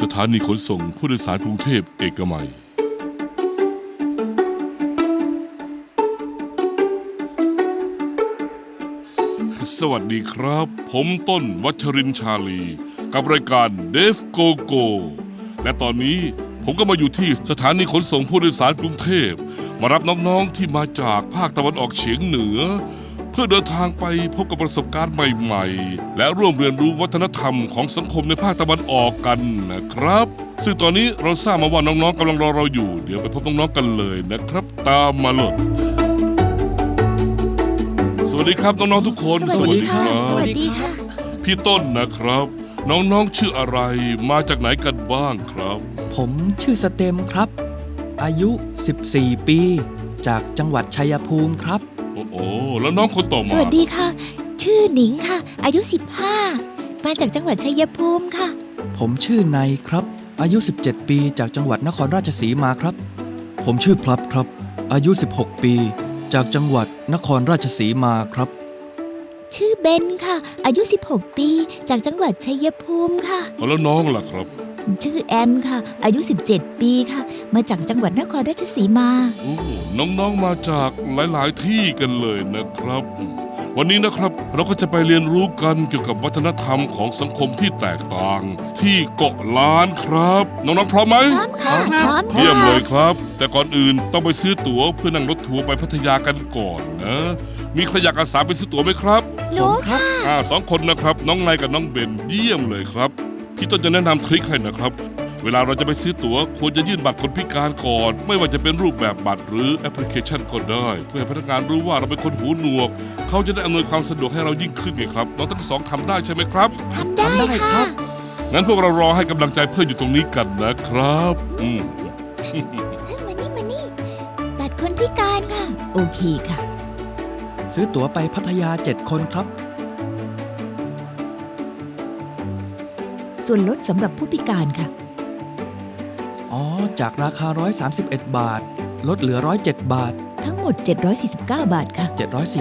สถานีขนส่งผู้โดยสารกรุงเทพเอกมัย สวัสดีครับ ผมต้นวัชรินชาลี กับรายการเดฟโกโกและตอนนี้ผมก็มาอยู่ที่สถานีขนส่งผู้โดยสารกรุงเทพ มารับน้องๆที่มาจากภาคตะวันออกเฉียงเหนือ เพื่อเดินทางไปพบกับประสบการณ์ใหม่ๆ และร่วมเรียนรู้วัฒนธรรมของสังคมในภาคตะวันออกกันนะครับ ซึ่งตอนนี้เราทราบมาว่าน้องๆกำลังรอเราอยู่ เดี๋ยวไปพบน้องๆกันเลยนะครับ ตามมาเลยสวัสดีครับน้องๆทุกคนสวัสดีค่ะรับสวัสดีค่ะ พี่ต้นนะครับ น้องๆชื่ออะไรมาจากไหนกันบ้างครับ ผมชื่อสเต็มครับ อายุ 14 ปี จากจังหวัดชัยภูมิครับ โอ้โหแล้วน้องคนต่อสมาวัสดีค่ะ ชื่อหนิงค่ะ อายุ 15 มาจากจังหวัดชัยภูมิค่ะ ผมชื่อนายครับ อายุ 17 ปีจากจังหวัดนครราชสีมาครับ ผมชื่อพลับครับ อายุ 16 ปี จากจังหวัดนครราชสีมาครับ ชื่อเบนค่ะ อายุ 16 ปี จากจังหวัดชัยภูมิค่ะเอาแล้วน้องล่ะครับ ชื่อแอมค่ะ อายุ 17 ปีค่ะ มาจากจังหวัดนครราชสีมา โอ้น้องๆมาจากหลาย ๆ ที่กันเลยนะครับ วันนี้นะครับเราก็จะไปเรียนรู้กันเกี่ยวกับวัฒนธรรมของสังคมที่แตกต่าง ที่เกาะล้านครับ น้องๆพร้อมไหมพร้อมค่ะพร้อมเยี่ยมค่ะเลยครับ แต่ก่อนอื่นต้องไปซื้อตั๋วเพื่อนั่งรถทัวร์ไปพัทยากันก่อนนะ มีใครอยากอาสาไปซื้อตั๋วไหมครับหนูค่ะอ่าสองคนนะครับ น้องนายกับน้องเบนเยี่ยมเลยครับพี่ต้นจะแนะนำทริคให้นะครับ เวลาเราจะไปซื้อตั๋วควรจะยื่นบัตรคนพิการก่อน ไม่ว่าจะเป็นรูปแบบบัตรหรือแอปพลิเคชันก็ได้ เพื่อให้พนักงานรู้ว่าเราเป็นคนหูหนวก เขาจะได้อำนวยความสะดวกให้เรายิ่งขึ้นไงครับน้องทั้งสองทำได้ใช่ไหมครับทำได้ทำได้ครัค่ะบงั้นพวกเรารอให้กำลังใจเพื่อนอยู่ตรงนี้กันนะครับ อืมเฮ้ยมานี่มานี่บัตรคนพิการค่ะ โอเคค่ะ ซื้อตั๋วไปพัทยา7คนครับ ส่วนลดสำหรับผู้พิการค่ะ อ๋อ จากราคา 131 บาท ลดเหลือ 107 บาท ทั้งหมด 749 บาทค่ะ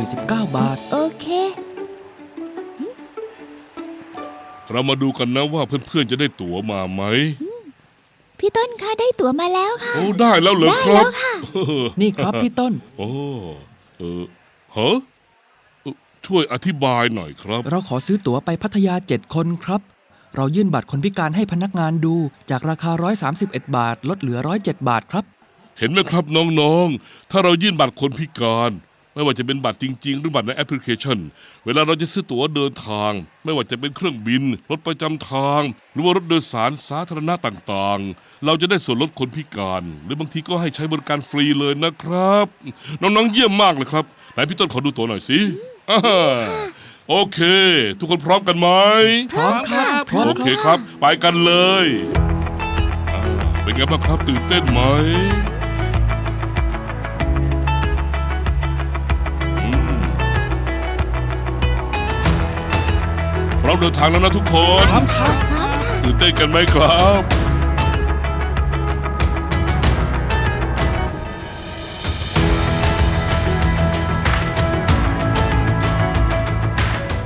749 บาท โอเค เรามาดูกันนะว่าเพื่อนๆจะได้ตั๋วมาไหม พี่ต้นคะได้ตั๋วมาแล้วค่ะ โอ้ได้แล้วเหรอได้ครัแล้บ วค่ะ นี่ครับพี่ต้น โอ้เออฮะเอ่อช่วยอธิบายหน่อยครับ เราขอซื้อตั๋วไปพัทยา 7 คนครับ เรายื่นบัตรคนพิการให้พนักงานดูจากราคา 131 บาท ลดเหลือ 107 บาทครับ เห็นไหมครับน้องๆ ถ้าเรายื่นบัตรคนพิการ ไม่ว่าจะเป็นบัตรจริง ๆ หรือบัตรในแอปพลิเคชัน เวลาเราจะซื้อตั๋วเดินทาง ไม่ว่าจะเป็นเครื่องบิน รถประจำทาง หรือว่ารถโดยสารสาธารณะต่างๆ เราจะได้ส่วนลดคนพิการ หรือบางทีก็ให้ใช้บริการฟรีเลยนะครับ น้องๆเยี่ยมมากเลยครับไหนพี่ต้นขอดูตั๋วหน่อยสิอ่า โอเค ทุกคนพร้อมกันไหมพร้อมครับพร้อมโอเคครับ ไปกันเลยอ่าเป็นไงบ้างครับตื่นเต้นไหมอืมพร้อมเดินทางแล้วนะทุกคน พร้อมครับพร้อมค่ะตื่นเต้นกันไหมครับ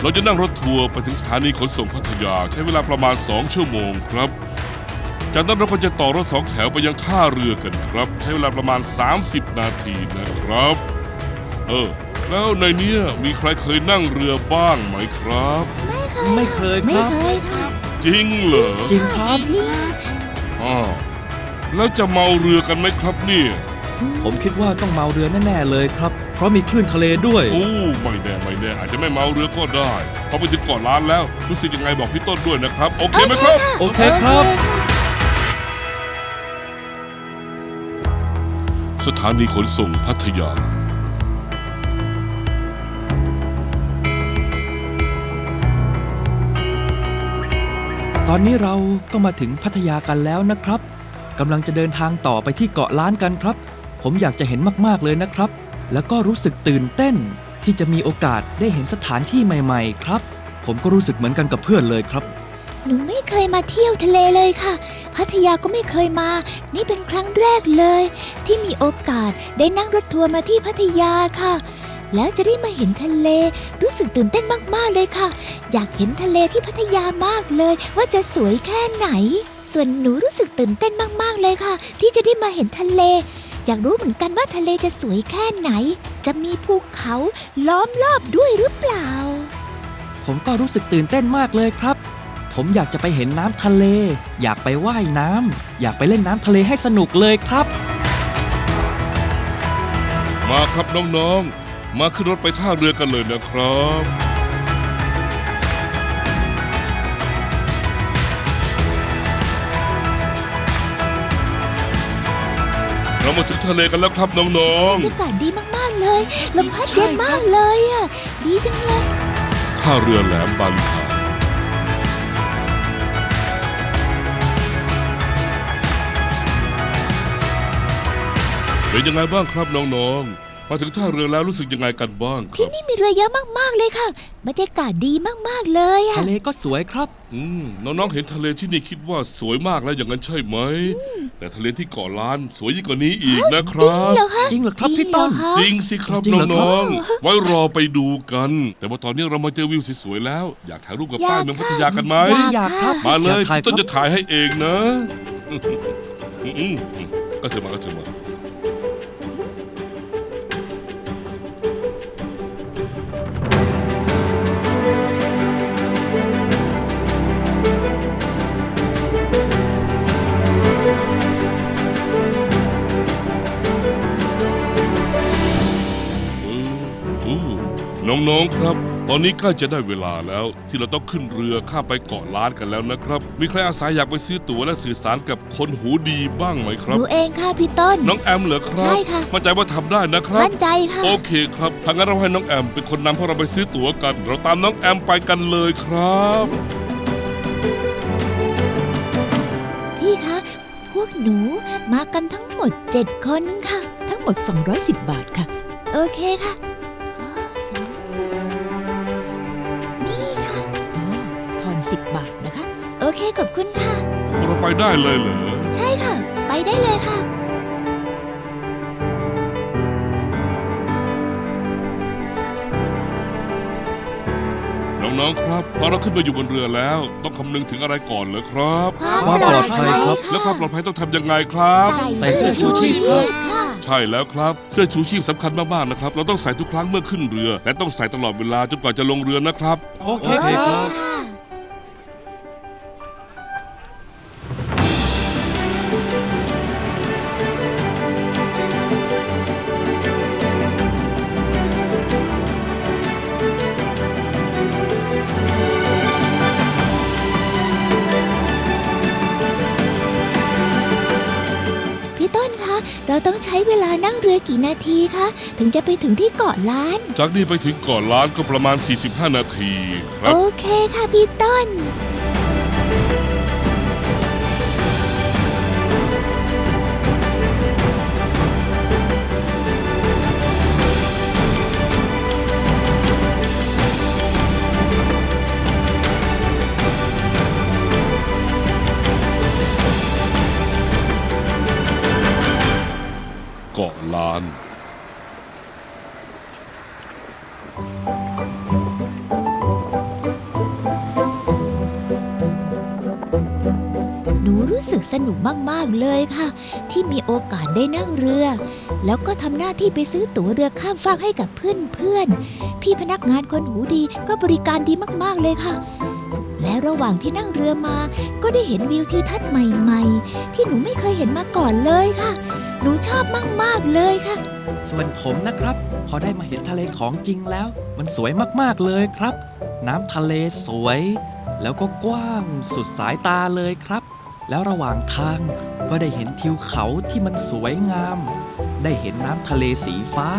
เราจะนั่งรถทัวร์ไปถึงสถานีขนส่งพัทยา ใช้เวลาประมาณ 2 ชั่วโมงครับ จากนั้นเราก็จะต่อรถสองแถวไปยังท่าเรือกันครับ ใช้เวลาประมาณ 30 นาทีนะครับ เออ แล้วในเนี้ยมีใครเคยนั่งเรือบ้างไหมครับ ไม่เคยไม่ครับ เคยค่ะจริงเหรอจริงครับ จริง อ้าวแล้วจะเมาเรือกันไหมครับเนี่ย ผมคิดว่าต้องเมาเรือแน่ๆเลยครับ เพราะมีคลื่นทะเลด้วย โอ้ไม่แน่ไม่แน่อาจจะไม่เมาเรือก็ได้พอไปถึงเกาะล้านแล้ว รู้สึกยังไงบอกพี่ต้นด้วยนะครับ โอเคไหมครับ โอเคครับ สถานีขนส่งพัทยา ตอนนี้เราก็มาถึงพัทยากันแล้วนะครับกำลังจะเดินทางต่อไปที่เกาะล้านกันครับ ผมอยากจะเห็นมาก ๆ เลยนะครับ แล้วก็รู้สึกตื่นเต้น ที่จะมีโอกาสได้เห็นสถานที่ใหม่ ๆ ครับ ผมก็รู้สึกเหมือนกันกับเพื่อนเลยครับ หนูไม่เคยมาเที่ยวทะเลเลยค่ะ พัทยาก็ไม่เคยมา นี่เป็นครั้งแรกเลย ที่มีโอกาสได้นั่งรถทัวร์มาที่พัทยาค่ะ แล้วจะได้มาเห็นทะเล รู้สึกตื่นเต้นมากๆเลยค่ะ อยากเห็นทะเลที่พัทยามากเลย ว่าจะสวยแค่ไหน ส่วนหนูรู้สึกตื่นเต้นมากๆเลยค่ะ ที่จะได้มาเห็นทะเล อยากรู้เหมือนกันว่าทะเลจะสวยแค่ไหน จะมีภูเขาล้อมรอบด้วยหรือเปล่า ผมก็รู้สึกตื่นเต้นมากเลยครับ ผมอยากจะไปเห็นน้ำทะเล อยากไปว่ายน้ำอยากไปเล่นน้ำทะเลให้สนุกเลยครับ มาครับน้องๆ มาขึ้นรถไปท่าเรือกันเลยนะครับ เรามาถึงทะเลกันแล้วครับน้องบรรยากาศดีมาก ๆ เลย ลมพัดเย็นมากเลยอะ ดีจังเลย ๆ ท่าเรือแหลมบาลีคาเป็นยังไงบ้างครับน้องๆ มาถึงท่าเรือแล้วรู้สึกยังไงกันบ้างคที่รับ นี่มีเรือเยอะมากๆเลยค่ะบรรยากาศดีมากๆเลยอะทะเลก็สวยครับ อืมน้องๆเห็นทะเลที่นี่คิดว่าสวยมากแล้วอย่างนั้นใช่ไหม แต่ทะเลที่เกาะล้านสวยยิ่งกว่านี้อีกนะคจริรังบ เหรอคะจริงเหรอครับจพี่ต้น เหรอคะจริงสิครับจริงเหรอครับ น้องๆไว้รอไปดูกัน แต่ว่าตอนนี้เรามาเจอวิวสวยๆแล้ว อยากถ่ายรูปกับอยากป้ายเมืองพัทยากันไหมค่ะอยากครับมาเลยอยากถ่ายต้นครับจะถ่ายให้เองนะอืมๆก็เชิญมาก็เชิญมา น้องๆครับ ตอนนี้ใกล้จะได้เวลาแล้วที่เราต้องขึ้นเรือข้ามไปเกาะล้านกันแล้วนะครับ มีใครอาสาอยากไปซื้อตั๋วและสื่อสารกับคนหูดีบ้างไหมครับหนูเองค่ะพี่ต้น น้องแอมเหรอครับใช่ค่ะ มั่นใจว่าทำได้นะครับ มั่นใจค่ะ โอเคครับถ้างั้นเราให้น้องแอมเป็นคนนำพวกเราไปซื้อตั๋วกัน เราตามน้องแอมไปกันเลยครับ พี่คะ พวกหนูมากันทั้งหมด 7 คนค่ะ ทั้งหมด 210 บาทค่ะ โอเคค่ะ อน10บาทนะคะ โอเคขอบคุณค่ะ เราไปได้เลยเหรอ ใช่ค่ะ ไปได้เลยค่ะ น้องๆ ครับพอเราขึ้นไปอยู่บนเรือแล้ว ต้องคำนึงถึงอะไรก่อนเหรอครับ ความปลอดภัยครับ และความปลอดภัยต้องทำยังไงครับ ใส่เสื้อชูชีพครับ ค่ะ ใช่แล้วครับ เสื้อชูชีพสำคัญมากๆนะครับ เราต้องใส่ทุกครั้งเมื่อขึ้นเรือ และต้องใส่ตลอดเวลาจนกว่าจะลงเรือนะครับ โอเคโอเคครับ นาทีคะถึงจะไปถึงที่เกาะล้าน จากนี้ไปถึงเกาะล้านก็ประมาณ 45 นาทีครัโอบเคค่ะพี่ต้น ล้าน หนูรู้สึกสนุกมาก ๆ เลยค่ะ ที่มีโอกาสได้นั่งเรือ แล้วก็ทำหน้าที่ไปซื้อตั๋วเรือข้ามฟากให้กับเพื่อนๆ พี่พนักงานคนหูดีก็บริการดีมาก ๆ เลยค่ะและระหว่างที่นั่งเรือมา ก็ได้เห็นวิวทิวทัศน์ใหม่ ๆ ที่หนูไม่เคยเห็นมาก่อนเลยค่ะ หนูชอบมาก ๆ เลยค่ะ ส่วนผมนะครับ พอได้มาเห็นทะเลของจริงแล้ว มันสวยมากๆเลยครับ น้ำทะเลสวย แล้วก็กว้างสุดสายตาเลยครับ แล้วระหว่างทางก็ได้เห็นทิวเขาที่มันสวยงาม ได้เห็นน้ำทะเลสีฟ้า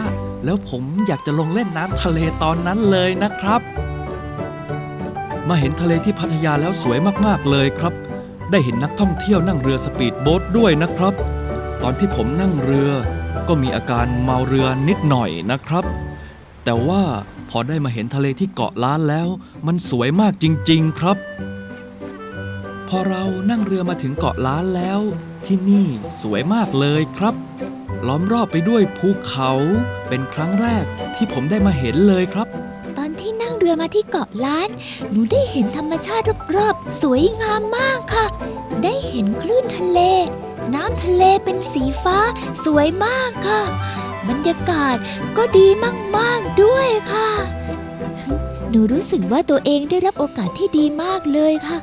แล้วผมอยากจะลงเล่นน้ำทะเลตอนนั้นเลยนะครับ มาเห็นทะเลที่พัทยาแล้วสวยมากๆเลยครับ ได้เห็นนักท่องเที่ยวนั่งเรือสปีดโบ๊ทด้วยนะครับ ตอนที่ผมนั่งเรือ ก็มีอาการเมาเรือนิดหน่อยนะครับ แต่ว่าพอได้มาเห็นทะเลที่เกาะล้านแล้ว มันสวยมากจริง ๆ ครับ พอเรานั่งเรือมาถึงเกาะล้านแล้ว ที่นี่สวยมากเลยครับ ล้อมรอบไปด้วยภูเขาเป็นครั้งแรกที่ผมได้มาเห็นเลยครับ ตอนที่นั่งเรือมาที่เกาะล้าน หนูได้เห็นธรรมชาติรอบๆสวยงามมากค่ะ ได้เห็นคลื่นทะเล น้ำทะเลเป็นสีฟ้าสวยมากค่ะ บรรยากาศก็ดีมาก ๆ ด้วยค่ะ หนูรู้สึกว่าตัวเองได้รับโอกาสที่ดีมากเลยค่ะ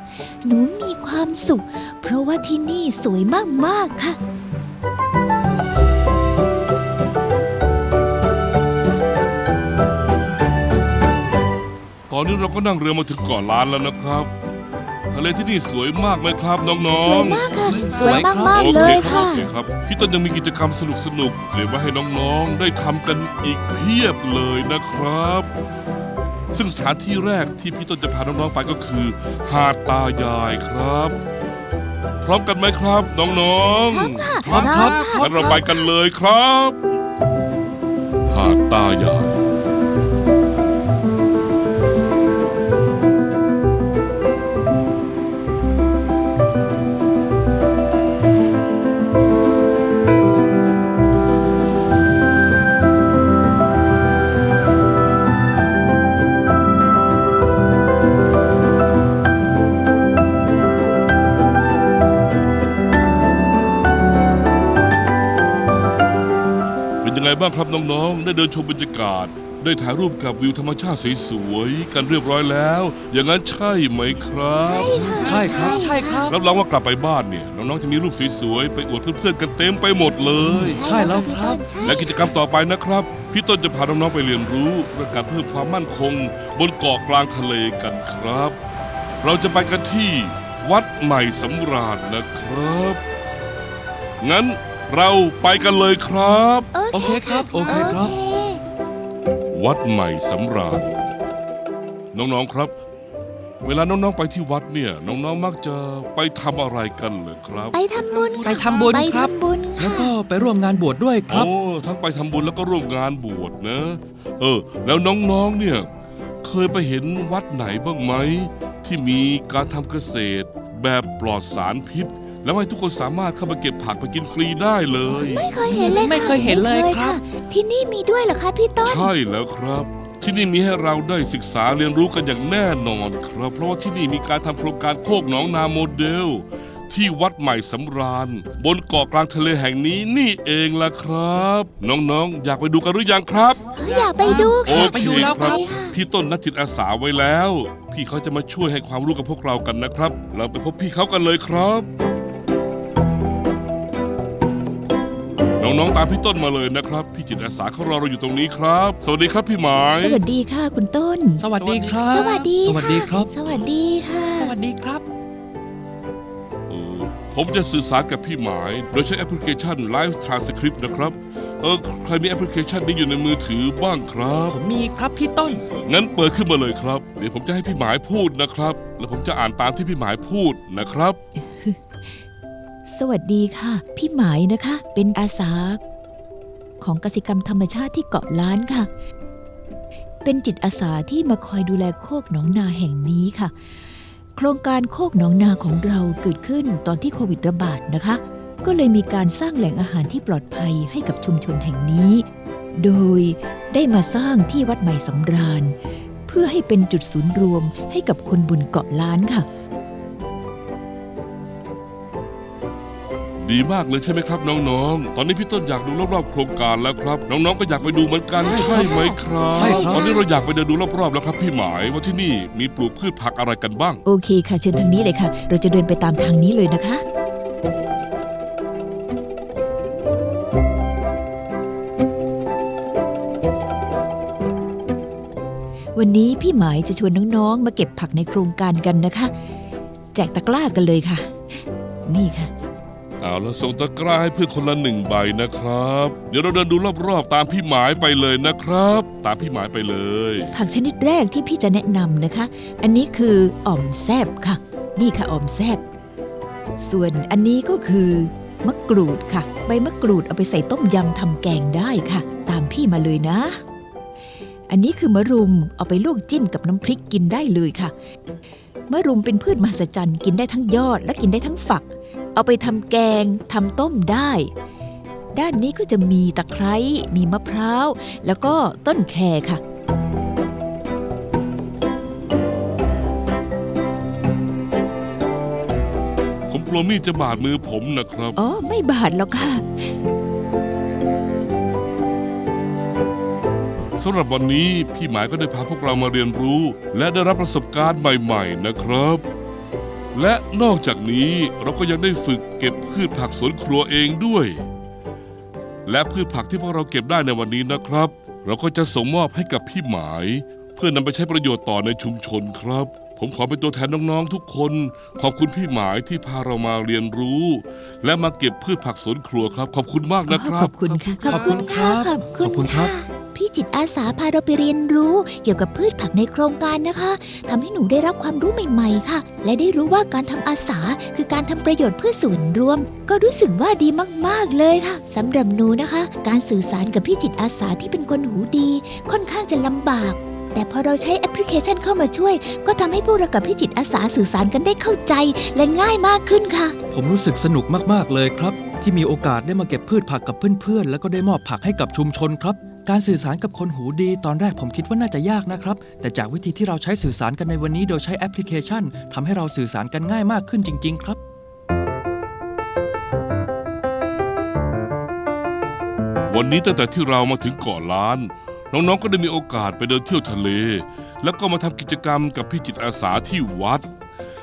หนูมีความสุข เพราะว่าที่นี่สวยมาก ๆ ค่ะตอนนี้เราก็นั่งเรือมาถึงเกาะล้านแล้วนะครับ ทะเลที่นี่สวยมากไหมครับน้องๆสวยมากค่ะสวยครับมากโอๆเลเคยครับค่ะ โอเคครับพี่ต้นยังมีกิจกรรมสนุกๆเตรียมไว้ให้น้องๆ ได้ทำกันอีกเพียบเลยนะครับ ซึ่งสถานที่แรกที่พี่ต้นจะพาน้องๆไปก็คือ หาดตายายครับ พร้อมกันไหมครับน้องๆ พร้อมค่ะครับพร้อมงั้นเราไปกันเลยครับ หาดตายาย งไงบ้างครับน้องๆ ได้เดินชมบรรยากาศ ได้ถ่ายรูปกับวิวธรรมชาติสวยๆกันเรียบร้อยแล้ว อย่างนั้นใช่ไหมครับ ใช่ครับ ใช่ครับ รับรองว่ากลับไปบ้านเนี่ยน้องๆจะมีรูปสวยๆไปอวดเพื่อนๆกันเต็มไปหมดเลย ใช่แล้วครับ และกิจกรรมต่อไปนะครับ พี่ต้นจะพาน้องๆไปเรียนรู้เรื่องการเพิ่มความมั่นคง บนเกาะกลางทะเลกันครับ เราจะไปกันที่วัดใหม่สำราญนะครับ งั้น เราไปกันเลยครับ โอเคครับ โอเคครับโอเควัดใหม่สำราญน้องๆครับ เวลาน้องๆไปที่วัดเนี่ยน้องๆมักจะไปทำอะไรกันเหรอครับ ไปทำบุญค่ะไปทำบุญไปครับทำบุญแล้วค่ะก็ไปร่วมงานบวชด้วยครับ โอ้ทั้งไปทำบุญแล้วก็ร่วมงานบวชนะ เออ แล้วน้องๆเนี่ยเคยไปเห็นวัดไหนบ้างไหมที่มีการทำเกษตรแบบปลอดสารพิษ แล้วให้ทุกคนสามารถเข้ามาเก็บผักไปกินฟรีได้เลย ไม่เคยเห็นเลยค่ะไม่เคยเห็นเลยครับ ไม่ะที่นี่มีด้วยเหรอคะพี่ต้น ใช่แล้วครับ ที่นี่มีให้เราได้ศึกษาเรียนรู้กันอย่างแน่นอนครับ เพราะว่าที่นี่มีการทำโครงการโคกหนองนาโมเดล ที่วัดใหม่สำราญ บนเกาะกลางทะเลแห่งนี้นี่เองล่ะครับ น้องๆ อยากไปดูกันหรือยังครับ อยากไปดูโอค่ะ ไปเคดูแล้วคครัรับ บ พี่ต้นนัดจิตอาสาไว้แล้ว พี่เขาจะมาช่วยให้ความรู้กับพวกเรากันนะครับ เราไปพบพี่เขากันเลยครับ น้องๆตามพี่ต้นมาเลยนะครับ พี่จิตอาสาเขารอเราอยู่ตรงนี้ครับ สวัสดีครับพี่หมาย สวัสดีค่ะคุณต้น สวัสดีครับ สวัสดีสวัสดีครับ สวัสดีค่ะ สวัสดีครับเออผมจะสื่อสารกับพี่หมาย โดยใช้แอปพลิเคชัน Live Transcript นะครับ เออใครมีแอปพลิเคชันนี้อยู่ในมือถือบ้างครับ ผมมีครับพี่ต้น งั้นเปิดขึ้นมาเลยครับ เดี๋ยวผมจะให้พี่หมายพูดนะครับ แล้วผมจะอ่านตามที่พี่หมายพูดนะครับ สวัสดีค่ะ พี่หมายนะคะ เป็นอาสา ของกสิกรรมธรรมชาติที่เกาะล้านค่ะ เป็นจิตอาสาที่มาคอยดูแลโคกหนองนาแห่งนี้ค่ะ โครงการโคกหนองนาของเราเกิดขึ้นตอนที่โควิดระบาดนะคะ ก็เลยมีการสร้างแหล่งอาหารที่ปลอดภัยให้กับชุมชนแห่งนี้ โดยได้มาสร้างที่วัดใหม่สำราญ เพื่อให้เป็นจุดศูนย์รวมให้กับคนบนเกาะล้านค่ะ ดีมากเลยใช่ไหมครับน้องๆ ตอนนี้พี่ต้นอยากดูรอบๆโครงการแล้วครับ น้องๆก็อยากไปดูเหมือนกันใช่ใช่ไหมครับใช่ครับ ตอนนี้เราอยากไปเดินดูรอบๆแล้วครับพี่หมายว่าที่นี่มีปลูกพืชผักอะไรกันบ้าง โอเคค่ะ เชิญทางนี้เลยค่ะ เราจะเดินไปตามทางนี้เลยนะคะ วันนี้พี่หมายจะชวนน้องๆ มาเก็บผักในโครงการกันนะคะ แจกตะกร้ากันเลยค่ะ นี่ค่ะ เอาแล้วส่งตะกร้าให้เพื่อนคนละหนึ่งใบนะครับ เดี๋ยวเราเดินดูรอบๆ ตามพี่หมายไปเลยนะครับ ตามพี่หมายไปเลย ผักชนิดแรกที่พี่จะแนะนำนะคะ อันนี้คืออ่อมแซบค่ะ นี่ค่ะอ่อมแซบส่วนอันนี้ก็คือมะกรูดค่ะ ใบมะกรูดเอาไปใส่ต้มยำทำแกงได้ค่ะ ตามพี่มาเลยนะ อันนี้คือมะรุมเอาไปลวกจิ้มกับน้ำพริกกินได้เลยค่ะมะรุมเป็นพืชมหัศจรรย์กินได้ทั้งยอดและกินได้ทั้งฝัก เอาไปทำแกงทำต้มได้ ด้านนี้ก็จะมีตะไคร้มีมะพร้าว แล้วก็ต้นแคค่ะผมกลัวมีดจะบาดมือผมนะครับ อ๋อ ไม่บาดหรอกค่ะสำหรับวันนี้พี่หมายก็ได้พาพวกเรามาเรียนรู้ และได้รับประสบการณ์ใหม่ ๆ นะครับ และนอกจากนี้เราก็ยังได้ฝึกเก็บพืชผักสวนครัวเองด้วย และพืชผักที่พวกเราเก็บได้ในวันนี้นะครับ เราก็จะส่งมอบให้กับพี่หมาย เพื่อนำไปใช้ประโยชน์ต่อในชุมชนครับ ผมขอเป็นตัวแทนน้องๆทุกคน ขอบคุณพี่หมายที่พาเรามาเรียนรู้ และมาเก็บพืชผักสวนครัวครับ ขอบคุณมากนะครัขบอบคุณค่ะ ขอบคุณครับขอบขอบคุณครับะ พี่จิตอาสาพาเราไปเรียนรู้เกี่ยวกับพืชผักในโครงการนะคะทำให้หนูได้รับความรู้ใหม่ ๆ ค่ะ และได้รู้ว่าการทำอาสาคือการทำประโยชน์เพื่อส่วนรวม ก็รู้สึกว่าดีมากๆเลยค่ะสำหรับหนูนะคะ การสื่อสารกับพี่จิตอาสาที่เป็นคนหูดี ค่อนข้างจะลำบากแต่พอเราใช้แอปพลิเคชันเข้ามาช่วย ก็ทำให้พวกเรากับพี่จิตอาสาสื่อสารกันได้เข้าใจและง่ายมากขึ้นค่ะ ผมรู้สึกสนุกมากๆเลยครับ ที่มีโอกาสได้มาเก็บพืชผักกับเพื่อนๆ แล้วก็ได้มอบผักให้กับชุมชนครับ การสื่อสารกับคนหูดีตอนแรกผมคิดว่าน่าจะยากนะครับ แต่จากวิธีที่เราใช้สื่อสารกันในวันนี้โดยใช้แอปพลิเคชันทำให้เราสื่อสารกันง่ายมากขึ้นจริง ๆ ครับ วันนี้ตั้งแต่ที่เรามาถึงเกาะล้าน น้องๆก็ได้มีโอกาสไปเดินเที่ยวทะเล แล้วก็มาทำกิจกรรมกับพี่จิตอาสาที่วัด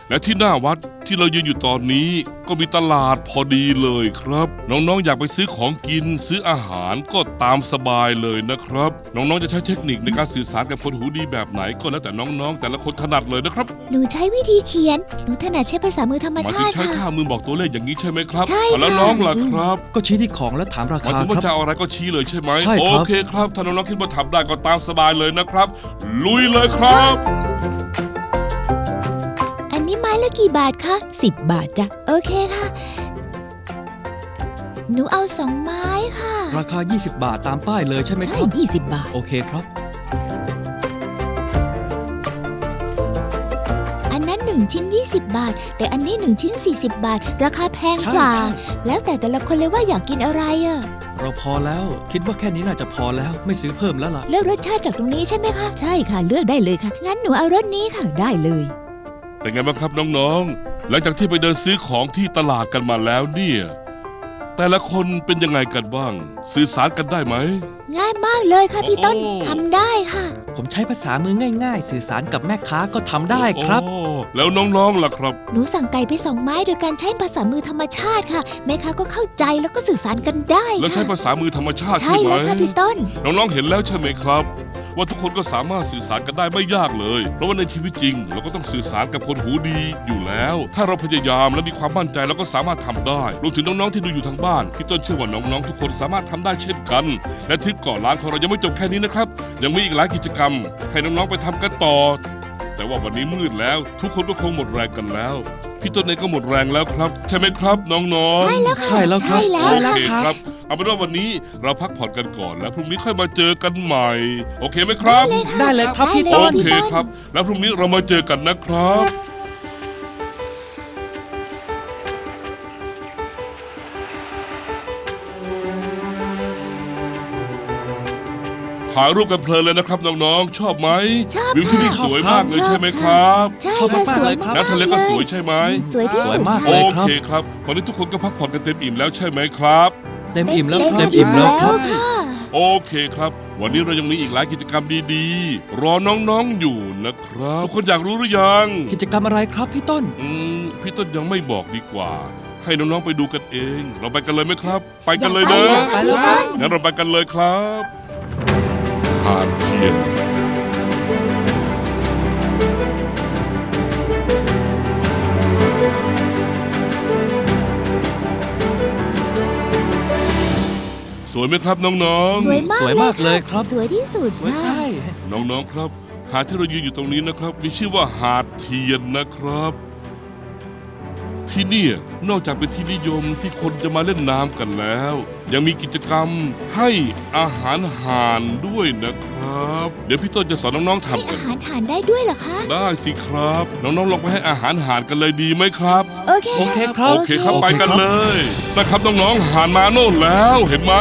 และที่หน้าวัด ที่เรายืนอยู่ตอนนี้ก็มีตลาดพอดีเลยครับ น้องๆอยากไปซื้อของกิน ซื้ออาหารก็ตามสบายเลยนะครับ น้องๆจะใช้เทคนิคในการสื่อสารกับคนหูดีแบบไหนก็แล้วแต่น้องๆ แต่ละคนถนัดเลยนะครับหนูใช้วิธีเขียน หนูถนัดใช้ภาษามือธรรมหมายชาถึงติใช้ค่ะ ท่ามือบอกตัวเลขอย่างนี้ใช่ไหมครับใช่แล้วค่ะน้องล่ะครับก็ชี้ที่ของและถามราหมายคาถึงคว่ารับจะเอาอะไรก็ชี้เลยใช่ไหมใช่ครับ โอเคครับถ้าน้องๆคิดว่าทำได้ก็ตามสบายเลยนะครับ ลุยเลยครับอันนี้ไม้ ละกี่บาทคะ10บาทจ้ะ โอเคค่ะ หนูเอาสองไม้ค่ะ ราคา 20 บาทตามป้ายเลยใช่ไหมใช่ครับ20บาท โอเคครับ อันนั้น1ชิ้น 20 บาท แต่อันนี้1ชิ้น 40 บาท ราคาแพงใช่กว่า ใช่ แล้วแต่แต่ละคนเลยว่าอยากกินอะไรอะเราพอแล้ว คิดว่าแค่นี้น่าจะพอแล้ว ไม่ซื้อเพิ่มแล้วล่ะ เลือกรสชาติจากตรงนี้ใช่ไหมคะ ใช่ค่ะ เลือกได้เลยค่ะ งั้นหนูเอารสนี้ค่ะ ได้เลย เป็นไงบ้างครับน้องๆ หลังจากที่ไปเดินซื้อของที่ตลาดกันมาแล้วเนี่ย แต่ละคนเป็นยังไงกันบ้าง สื่อสารกันได้ไหม ง่ายมากเลยค่ะพี่ต้นโอ้ ทำได้ค่ะ ผมใช้ภาษามือง่ายๆ สื่อสารกับแม่ค้าก็ทำได้ครับ โอ้แล้วน้องๆล่ะครับ หนูสั่งไก่ไปสองไม้โดยการใช้ภาษามือธรรมชาติค่ะ แม่ค้าก็เข้าใจแล้วก็สื่อสารกันได้แล้วใช้ค่ะภาษามือธรรมชาติใช่ใช่ไหมแล้วค่ะพี่ต้น น้องๆเห็นแล้วใช่ไหมครับ ว่าทุกคนก็สามารถสื่อสารกันได้ไม่ยากเลย เพราะว่าในชีวิตจริง เราก็ต้องสื่อสารกับคนหูดีอยู่แล้ว ถ้าเราพยายามและมีความมั่นใจเราก็สามารถทำได้รวมถึงน้องๆที่ดูอยู่ทางบ้านพี่ต้นเชื่อว่าน้องๆทุกคนสามารถทำได้เช่นกัน และทริปเกาะล้านของเรายังไม่จบแค่นี้นะครับยังมีอีกหลายกิจกรรม ให้น้องๆไปทำกันต่อแต่ว่าวันนี้มืดแล้ว ทุกคนก็คงหมดแรงกันแล้ว พี่ต้นเองก็หมดแรงแล้วครับ ใช่ไหมครับน้องๆ ใช่แล้วค่ะ ใช่แล้วครับ ใช่แล้วใช่แล้วโอเคครับ เอาเป็นว่าวันนี้เราพักผ่อนกันก่อน แล้วพรุ่งนี้ค่อยมาเจอกันใหม่ โอเคไหมครับ ได้เลยครับพี่ได้โอเลยเคครับ แล้วพรุ่งนี้เรามาเจอกันนะครับ ถ่ายรูปกันเพลินเลยนะครับน้องๆ ชอบไหมชอบวิวที่นี่ค่ะสวยมากเลยชอบใช่ไหมครับใช่ชอบค่ะมากสๆวยเลยครับ น้ำทะเลก็สวยใช่ไหมสวยที่สสุวยดมากค่ะเลโอยเคครับวันนี้ทุกคนก็พักผ่อนกันเต็มอิ่มแล้วใช่ไหมครับ เต็มอิ่มแล้วเต็เต็มมอิ่อิ่มมแล้แล้ววครับ ค่ะโอเคครับ วันนี้เรายังมีอีกหลายกิจกรรมดีๆ รอน้องๆอยู่นะครับทุกคนอยากรู้หรือยัง กิจกรรมอะไรครับพี่ต้น อืมพี่ต้นยังไม่บอกดีกว่า ให้น้องๆไปดูกันเอง เราไปกันเลยไหมครับ ไปกันเลยนะอยากไปเลยค่ะงั้นเราไปกันเลยครับ หาดเทียนสวยไหมครับน้องๆสวยมากสวยมากเลยครับ สวยที่สุดสวยค่ะใช่น้องๆครับ หาดที่เรายืนอยู่ตรงนี้นะครับ มีชื่อว่าหาดเทียนนะครับ ที่เนี่ยนอกจากเป็นที่นิยมที่คนจะมาเล่นน้ำกันแล้ว ยังมีกิจกรรมให้อาหารห่านด้วยนะครับ เดี๋ยวพี่ต้นจะสอนน้องๆให้ทำกัอาน หารทานได้ด้วยเหรอคะ ได้สิครับ น้องๆลองไปให้อาหารห่านกันเลยดีไหมครับ โอเคโอเคครับ โอเคครับไปกันเลยนะครับน้องๆห่านมาโน่นแล้วเห็นไหม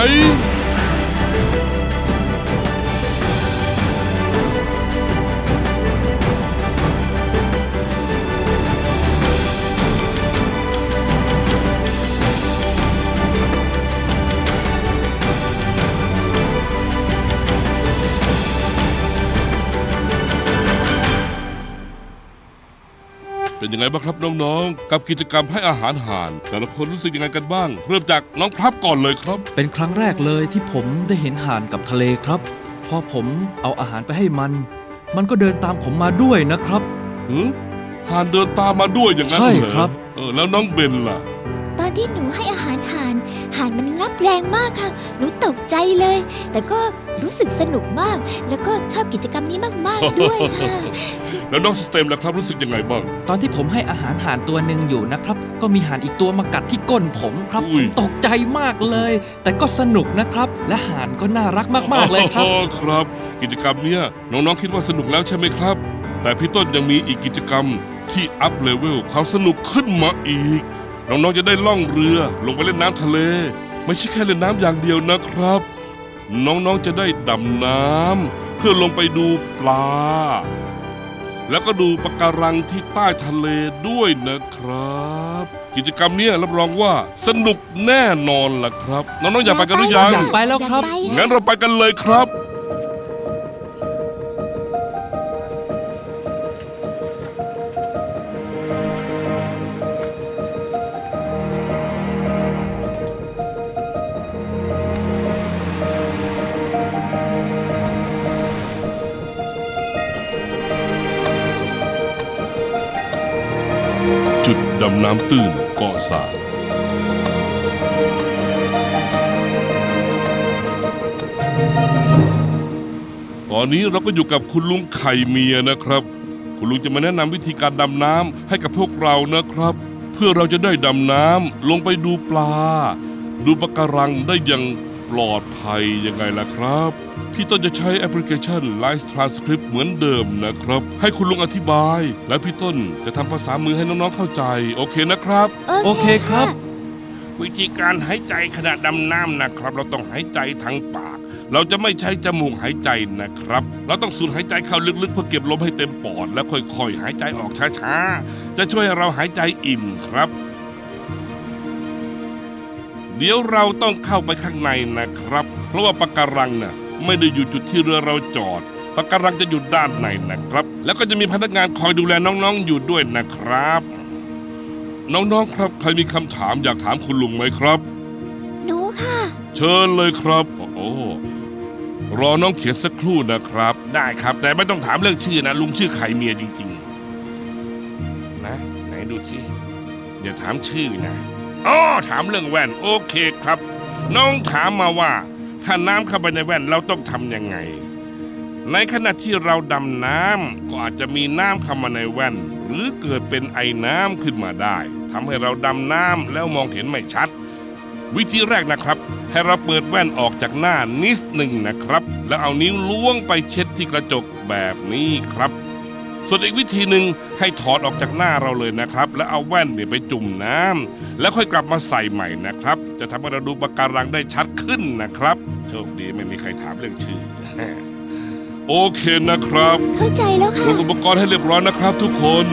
ยังไงบ้างครับน้องๆ กับกิจกรรมให้อาหารห่าน แต่ละคนรู้สึกยังไงกันบ้าง เริ่มจากน้องพลับก่อนเลยครับ เป็นครั้งแรกเลยที่ผมได้เห็นห่านกับทะเลครับ พอผมเอาอาหารไปให้มัน มันก็เดินตามผมมาด้วยนะครับหือห่านเดินตามมาด้วยอย่างนั้นใช่เหรอครับ เออแล้วน้องเบนล่ะ ตอนที่หนูให้อาหารห่าน ห่านมันงับแรงมากค่ะ หนูตกใจเลย แต่ก็รู้สึกสนุกมาก แล้วก็ชอบกิจกรรมนี้มาก ๆ ด้วยค่ะ แล้วน้องสเต็มล่ะครับรู้สึกยังไงบ้าง ตอนที่ผมให้อาหารห่านตัวหนึ่งอยู่นะครับ ก็มีห่านอีกตัวมากัดที่ก้นผมครับอุ้ผยมตกใจมากเลย แต่ก็สนุกนะครับ และห่านก็น่ารักมากๆเลยครับ อ๋อครับ กิจกรรมเนี้ยน้องๆคิดว่าสนุกแล้วใช่ไหมครับ แต่พี่ต้นยังมีอีกกิจกรรมที่อัพเลเวลความสนุกขึ้นมาอีก น้องๆจะได้ล่องเรือลงไปเล่นน้ำทะเล ไม่ใช่แค่เล่นน้ำอย่างเดียวนะครับ น้องๆจะได้ดำน้ำเพื่อลงไปดูปลา แล้วก็ดูปะการังที่ใต้ทะเลด้วยนะครับ กิจกรรมเนี้ยรับรองว่าสนุกแน่นอนล่ะครับ น้องๆอยากไปกันหรือยังอยากไปแล้วครับอยากไปงั้นเราไปกันเลยครับ จุดดำน้ำตื้นเกาะสาดตอนนี้เราก็อยู่กับคุณลุงไข่เมียนะครับ คุณลุงจะมาแนะนำวิธีการดำน้ำให้กับพวกเรานะครับ เพื่อเราจะได้ดำน้ำลงไปดูปลา ดูปะการังได้อย่างปลอดภัยยังไงล่ะครับ พี่ต้นจะใช้แอปพลิเคชัน Live Transcript เหมือนเดิมนะครับ ให้คุณลุงอธิบาย และพี่ต้นจะทำภาษามือให้น้องๆเข้าใจ โอเคนะครับ โอเคครับ วิธีการหายใจขณะดำน้ำนะครับ เราต้องหายใจทางปาก เราจะไม่ใช้จมูกหายใจนะครับ เราต้องสูดหายใจเข้าลึกๆ เพื่อเก็บลมให้เต็มปอด แล้วค่อยๆ หายใจออกช้าๆ จะช่วยให้เราหายใจอิ่มครับ เดี๋ยวเราต้องเข้าไปข้างในนะครับ เพราะว่าปะการังน่ะ ไม่ได้อยู่จุดที่เรือเราจอดปะการังจะอยู่ด้านในนะครับ แล้วก็จะมีพนักงานคอยดูแลน้องๆอยู่ด้วยนะครับ น้องๆครับ ใครมีคำถามอยากถามคุณลุงไหมครับ หนูค่ะ เชิญเลยครับ โอ้โหรอน้องเขียนสักครู่นะครับ ได้ครับ แต่ไม่ต้องถามเรื่องชื่อนะ ลุงชื่อไข่เมียจริง ๆ นะ ไหนดูสิอย่าถามชื่อนะอ๋อถามเรื่องแว่น โอเคครับ น้องถามมาว่า ถ้าน้ำเข้าไปในแว่นเราต้องทำยังไง ในขณะที่เราดำน้ำก็อาจจะมีน้ำเข้ามาในแว่น หรือเกิดเป็นไอ้น้ำขึ้นมาได้ทำให้เราดำน้ำแล้วมองเห็นไม่ชัด วิธีแรกนะครับ ให้เราเปิดแว่นออกจากหน้านิดหนึ่งนะครับ แล้วเอานิ้วล้วงไปเช็ดที่กระจกแบบนี้ครับส่วนอีกวิธีหนึ่งให้ถอดออกจากหน้าเราเลยนะครับ แล้วเอาแว่นเนี่ยไปจุ่มน้ำแล้วค่อยกลับมาใส่ใหม่นะครับ จะทำให้เราดูปะการังได้ชัดขึ้นนะครับ คดีไม่มีใครถามเรื่องชื่อ โอเคนะครับ เข้าใจแล้วค่ะลงอุปกรณ์ให้เรียบร้อยนะครับทุกคน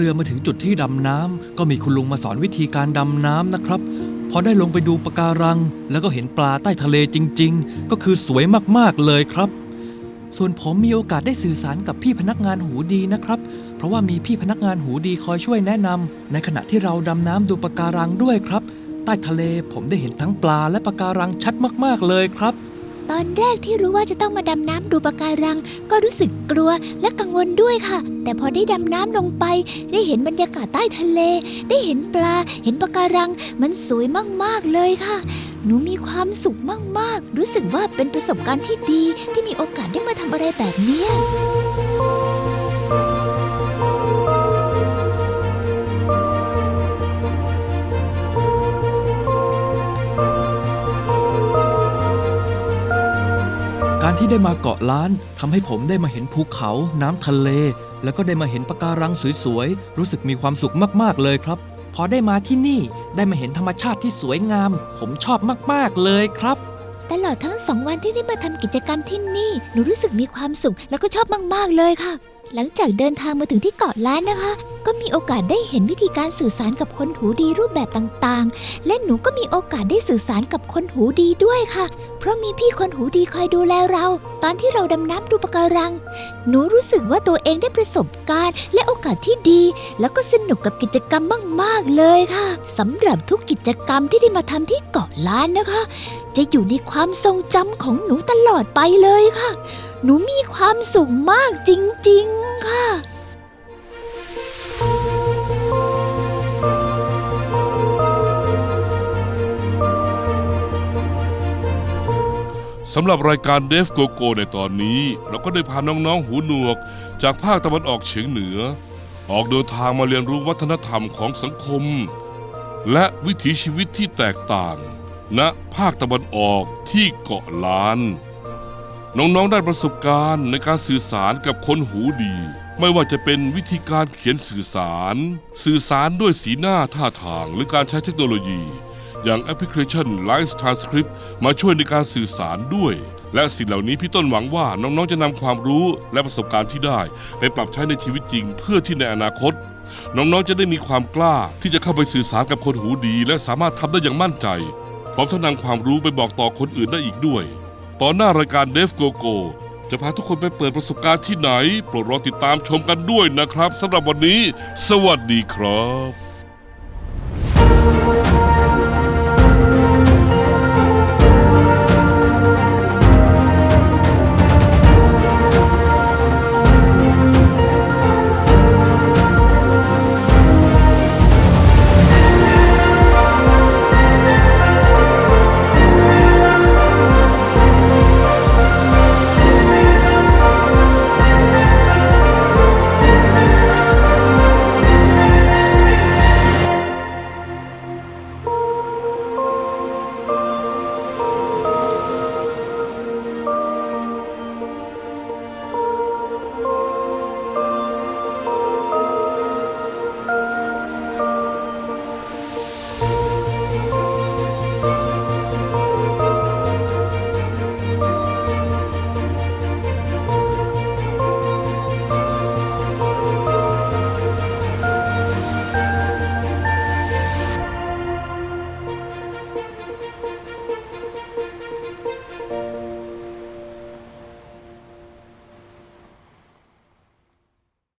เรือมาถึงจุดที่ดำน้ำก็มีคุณลุงมาสอนวิธีการดำน้ำนะครับ พอได้ลงไปดูปะการัง แล้วก็เห็นปลาใต้ทะเลจริง ๆ ก็คือสวยมากๆเลยครับ ส่วนผมมีโอกาสได้สื่อสารกับพี่พนักงานหูดีนะครับ เพราะว่ามีพี่พนักงานหูดีคอยช่วยแนะนำในขณะที่เราดำน้ำดูปะการังด้วยครับ ใต้ทะเลผมได้เห็นทั้งปลาและปะการังชัดมากๆเลยครับ ตอนแรกที่รู้ว่าจะต้องมาดำน้ำดูปะการัง ก็รู้สึกกลัวและกังวลด้วยค่ะ แต่พอได้ดำน้ำลงไป ได้เห็นบรรยากาศใต้ทะเล ได้เห็นปลา เห็นปะการัง มันสวยมากๆเลยค่ะ หนูมีความสุขมากๆ รู้สึกว่าเป็นประสบการณ์ที่ดีที่มีโอกาสได้มาทำอะไรแบบนี้ ที่ได้มาเกาะล้านทำให้ผมได้มาเห็นภูเขา น้ำทะเล แล้วก็ได้มาเห็นปะการังสวยๆ รู้สึกมีความสุขมากๆเลยครับ พอได้มาที่นี่ได้มาเห็นธรรมชาติที่สวยงาม ผมชอบมากๆเลยครับ ตลอดทั้งสองวันที่ได้มาทำกิจกรรมที่นี่ หนูรู้สึกมีความสุขแล้วก็ชอบมาก ๆ เลยค่ะ หลังจากเดินทางมาถึงที่เกาะล้านนะคะ ก็มีโอกาสได้เห็นวิธีการสื่อสารกับคนหูดีรูปแบบต่างๆ และหนูก็มีโอกาสได้สื่อสารกับคนหูดีด้วยค่ะ เพราะมีพี่คนหูดีคอยดูแลเรา ตอนที่เราดำน้ำดูปะการัง หนูรู้สึกว่าตัวเองได้ประสบการณ์ และโอกาสที่ดี แล้วก็สนุกกับกิจกรรมมาก ๆ เลยค่ะสำหรับทุกกิจกรรมที่ได้มาทำที่เกาะล้านนะคะ จะอยู่ในความทรงจำของหนูตลอดไปเลยค่ะ หนูมีความสุขมากจริง ๆ ค่ะสำหรับรายการเดฟโกโกในตอนนี้ เราก็ได้พาน้องๆหูหนวก จากภาคตะวันออกเฉียงเหนือ ออกเดินทางมาเรียนรู้วัฒนธรรมของสังคม และวิถีชีวิตที่แตกต่าง ณภาคตะวันออกที่เกาะล้าน น้องๆได้ประสบการณ์ในการสื่อสารกับคนหูดี ไม่ว่าจะเป็นวิธีการเขียนสื่อสาร สื่อสารด้วยสีหน้าท่าทางหรือการใช้เทคโนโลยี อย่างแอปพลิเคชัน Live Transcript มาช่วยในการสื่อสารด้วยและสิ่งเหล่านี้พี่ต้นหวังว่าน้องๆจะนำความรู้และประสบการณ์ที่ได้ ไปปรับใช้ในชีวิตจริง เพื่อที่ในอนาคต น้องๆจะได้มีความกล้าที่จะเข้าไปสื่อสารกับคนหูดี และสามารถทำได้อย่างมั่นใจ พร้อมทั้งนำความรู้ไปบอกต่อคนอื่นได้อีกด้วย ตอนหน้ารายการเดฟโกโกจะพาทุกคนไปเปิดประสบการณ์ที่ไหน โปรดรอติดตามชมกันด้วยนะครับสำหรับวันนี้ สวัสดีครับ